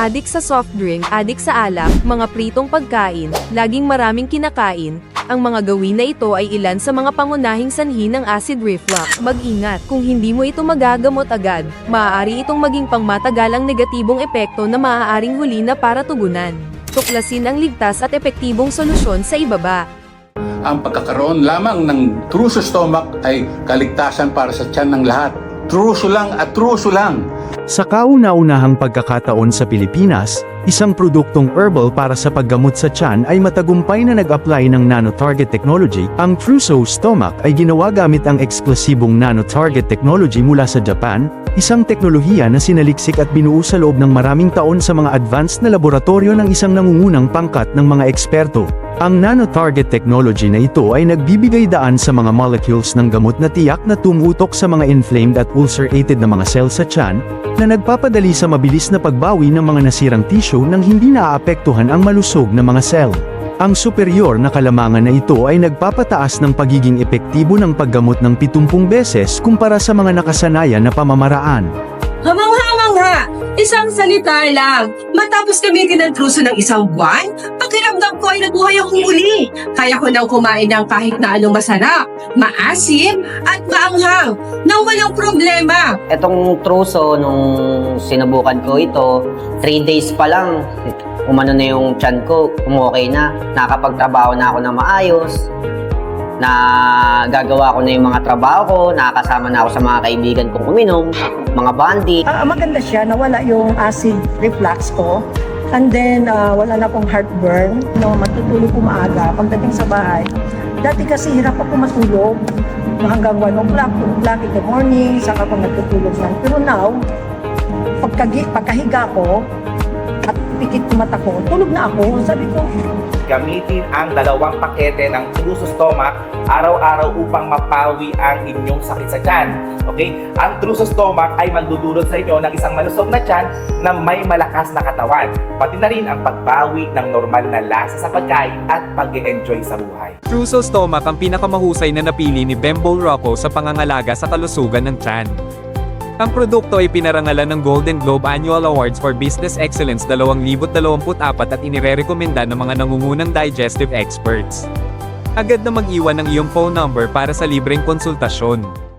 adik sa soft drink, adik sa alak, mga pritong pagkain, laging maraming kinakain, ang mga gawin na ito ay ilan sa mga pangunahing sanhi ng acid reflux. Mag-ingat, kung hindi mo ito magagamot agad, maaari itong maging pangmatagalang negatibong epekto na maaaring huli na para tugunan. Tuklasin ang ligtas at epektibong solusyon sa ibaba. ang pagkakaroon lamang ng truso stomach ay kaligtasan para sa tiyan ng lahat. Truso lang at truso lang. Sa kauna-unahang pagkakataon sa Pilipinas, isang produktong herbal para sa paggamot sa tiyan ay matagumpay na nag-apply ng nanotarget technology. Ang Truso Stomach ay ginawa gamit ang eksklusibong nanotarget technology mula sa Japan, isang teknolohiya na sinaliksik at binuo sa loob ng maraming taon sa mga advanced na laboratorio ng isang nangungunang pangkat ng mga eksperto. Ang nanotarget technology na ito ay nagbibigay daan sa mga molecules ng gamot na tiyak na tumutok sa mga inflamed at ulcerated na mga cells sa tiyan, na nagpapadali sa mabilis na pagbawi ng mga nasirang tissue nang hindi naaapektuhan ang malusog na mga cell. Ang superior na kalamangan na ito ay nagpapataas ng pagiging epektibo ng paggamot ng 70 beses kumpara sa mga nakasanayan na pamamaraan. Hamang-hamang Isang salita lang. Matapos gamitin ng truso ng isang buwan, pakiramdam ko ay nabuhay akong muli. Kaya ko nang kumain ng kahit na anong masarap, maasim, at maanghang, nang walang problema. Etong truso, nung sinubukan ko ito, 3 days pa lang, umano na yung tiyan ko, umokay na, nakakapagtrabaho na ako na maayos, na gagawa ko na yung mga trabaho ko, nakakasama na ako sa mga kaibigan kong uminom, mga bandi. Ah, maganda siya, nawala yung acid reflux ko. And then, ah, wala na akong heartburn. No, matutulog ko maaga pagdating sa bahay. Dati kasi hirap ako matulog. Hanggang 1 o'clock, 2 o'clock in the morning, saka ako natutulog lang. Pero now, pagkagi, pagkahiga ko, pikit ko mata ko, tulog na ako. Sabi ko, gamitin ang dalawang pakete ng Truso Stomach araw-araw upang mapawi ang inyong sakit sa tiyan. Okay? Ang Truso Stomach ay magdudulot sa inyo ng isang malusog na tiyan na may malakas na katawan. Pati na rin ang pagbawi ng normal na lasa sa pagkain at pag enjoy sa buhay. Truso Stomach ang pinakamahusay na napili ni Bembol Rocco sa pangangalaga sa kalusugan ng tiyan. Ang produkto ay pinarangalan ng Golden Globe Annual Awards for Business Excellence 2024 at inirekomenda ng mga nangungunang digestive experts. Agad na mag-iwan ng iyong phone number para sa libreng konsultasyon.